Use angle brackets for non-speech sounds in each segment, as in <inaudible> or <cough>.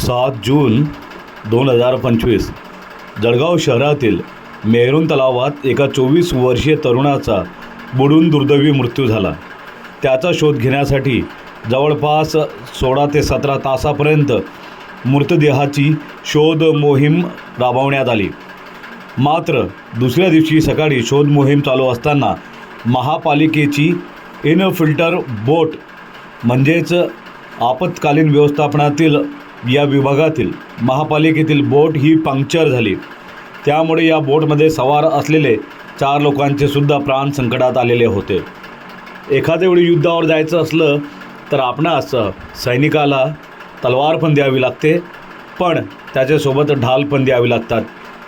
सात जून दोन हजार पंचवीस जळगाव शहरातील मेहरून तलावात एका चोवीस वर्षीय तरुणाचा बुडून दुर्दैवी मृत्यू झाला. त्याचा शोध घेण्यासाठी जवळपास सोळा ते सतरा तासापर्यंत मृतदेहाची शोध मोहीम राबवण्यात आली. मात्र दुसऱ्या दिवशी सकाळी शोध मोहीम चालू असताना महापालिकेची इन फिल्टर बोट म्हणजेच आपत्कालीन व्यवस्थापनातील या विभागातील महापालिकेतील बोट ही पंक्चर झाली. त्यामुळे या बोटमध्ये सवार असलेले चार लोकांचे सुद्धा प्राण संकटात आलेले होते. एखाद्या वेळी युद्धावर जायचं असलं तर आपणास सैनिकाला तलवार पण द्यावी लागते पण त्याच्यासोबत ढाल पण द्यावी लागतात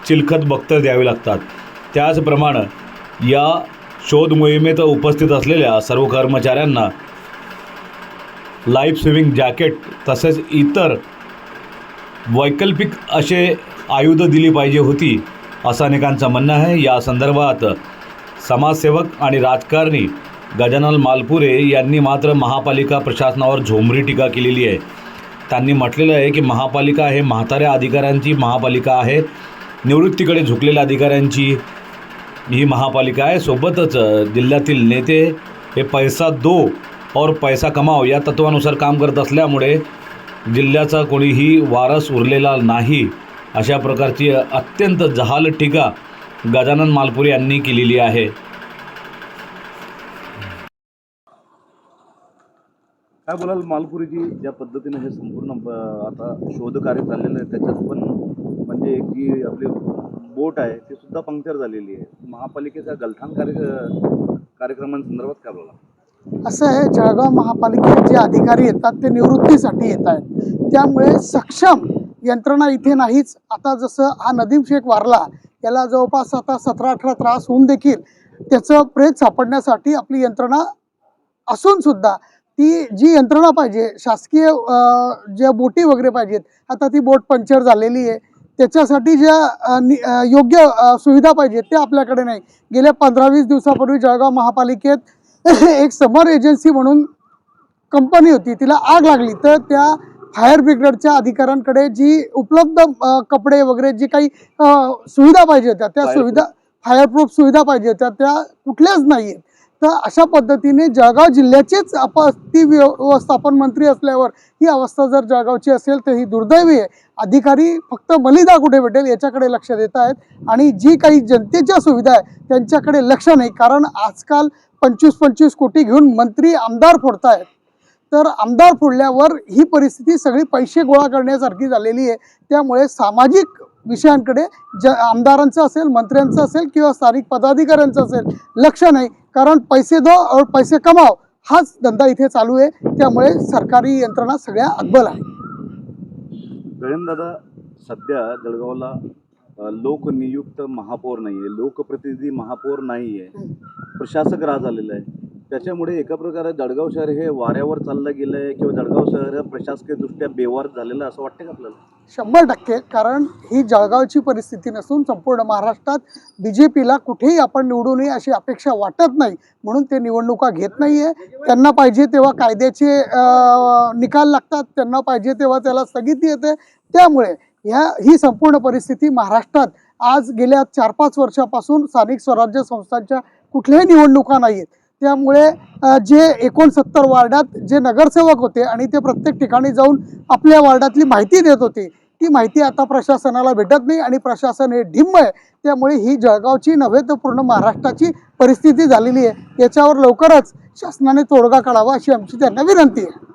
चिलखत बख्तर द्यावी लागतात. त्याचप्रमाणे या शोध मोहिमेत उपस्थित असलेल्या सर्व कर्मचाऱ्यांना लाईफ सेव्हिंग जॅकेट तसेच इतर वैकल्पिक असे आयुधं दिली पाहिजे होती असं अनेकांचं म्हणणं आहे. या संदर्भात समाजसेवक आणि राजकारणी गजानन मालपुरे यांनी मात्र महापालिका प्रशासनावर झोंबरी टीका केलेली आहे. त्यांनी म्हटलेलं आहे की महापालिका हे म्हाताऱ्या अधिकाऱ्यांची महापालिका आहे. निवृत्तीकडे झुकलेल्या अधिकाऱ्यांची ही महापालिका आहे. सोबतच जिल्ह्यातील नेते हे पैसा दो और पैसा कमाव या तत्वानुसार काम करत असल्यामुळे जिल्ह्याचा कोणीही वारस उरलेला नाही अशा प्रकारची अत्यंत जहाल टीका गजानन मालपुरे यांनी केलेली आहे. काय बोलाल मालपुरीजी? ज्या पद्धतीने हे संपूर्ण आता शोधकार्य चाललेलं आहे त्याच्यात पण म्हणजे की आपली बोट आहे ती सुद्धा पंक्चर झालेली आहे. महापालिकेचा गलथान कार्य कार्यक्रमांसंदर्भात काय बोला असं आहे जळगाव महापालिकेत जे अधिकारी येतात ते निवृत्तीसाठी येत आहेत. त्यामुळे सक्षम यंत्रणा इथे नाहीच. आता जसं हा नदीम शेख वारला याला जवळपास आता सतरा अठरा त्रास होऊन देखील त्याचं प्रेत सापडण्यासाठी आपली यंत्रणा असून सुद्धा ती जी यंत्रणा पाहिजे शासकीय ज्या बोटी वगैरे पाहिजेत आता ती बोट पंक्चर झालेली आहे. त्याच्यासाठी ज्या नि- योग्य सुविधा पाहिजेत ते आपल्याकडे नाही. गेल्या पंधरा वीस दिवसापूर्वी जळगाव महापालिकेत <laughs> एक समर एजन्सी म्हणून कंपनी होती तिला आग लागली तर त्या फायर ब्रिगेडच्या अधिकाऱ्यांकडे जी उपलब्ध कपडे वगैरे जी काही सुविधा पाहिजे होत्या त्या. सुविधा फायरप्रूफ सुविधा पाहिजे होत्या त्या कुठल्याच नाही आहेत तर अशा पद्धतीने जळगाव जिल्ह्याचेच आपत्ती ती व्यवस्थापन मंत्री असल्यावर ही अवस्था जर जळगावची असेल तर ही दुर्दैवी आहे. अधिकारी फक्त मलिदा कुठे भेटेल याच्याकडे लक्ष देत आहेत आणि जी काही जनतेच्या सुविधा आहे त्यांच्याकडे लक्ष नाही. कारण आजकाल पंचवीस पंचवीस कोटी घेऊन मंत्री आमदार फोडतायत. तर आमदार फोडल्यावर ही परिस्थिती सगळी पैसे गोळा करण्यासारखी झालेली आहे. त्यामुळे सामाजिक विषयांकडे ज आमदारांचं असेल मंत्र्यांचं असेल किंवा स्थानिक पदाधिकाऱ्यांचं असेल लक्ष नाही. कारण पैसे दो और पैसे कमाव हाच धंदा इथे चालू आहे. त्यामुळे सरकारी यंत्रणा सगळ्या अद्बल आहे. दादा सध्या जळगावला लोकनियुक्त महापौर नाही आहे लोकप्रतिनिधी महापौर नाही आहे प्रशासक राज आलेला आहे त्याच्यामुळे एका प्रकारे जळगाव शहर हे वाऱ्यावर चाललं गेलं आहे किंवा जळगाव शहर हे प्रशासकीयदृष्ट्या बेवार झालेलं असं वाटतं का आपल्याला? शंभर टक्के कारण ही जळगावची परिस्थिती नसून संपूर्ण महाराष्ट्रात बी जे पीला कुठेही आपण निवडू नये अशी अपेक्षा वाटत नाही. म्हणून ते निवडणुका घेत नाही आहे त्यांना पाहिजे तेव्हा कायद्याचे निकाल लागतात. त्यांना पाहिजे तेव्हा त्याला स्थगिती येते. त्यामुळे ह्या ही संपूर्ण परिस्थिती महाराष्ट्रात आज गेल्या चार पाच वर्षापासून स्थानिक स्वराज्य संस्थांच्या कुठल्याही निवडणुका नाही आहेत त्यामुळे जे एकोणसत्तर वार्डात जे नगरसेवक होते आणि ते प्रत्येक ठिकाणी जाऊन आपल्या वार्डातली माहिती देत होते ती माहिती आता प्रशासनाला भेटत नाही आणि प्रशासन हे ढिम्म आहे. त्यामुळे ही जळगावची नव्हे तर पूर्ण महाराष्ट्राची परिस्थिती झालेली आहे. याच्यावर लवकरच शासनाने तोडगा काढावा अशी आमची त्यांना विनंती आहे.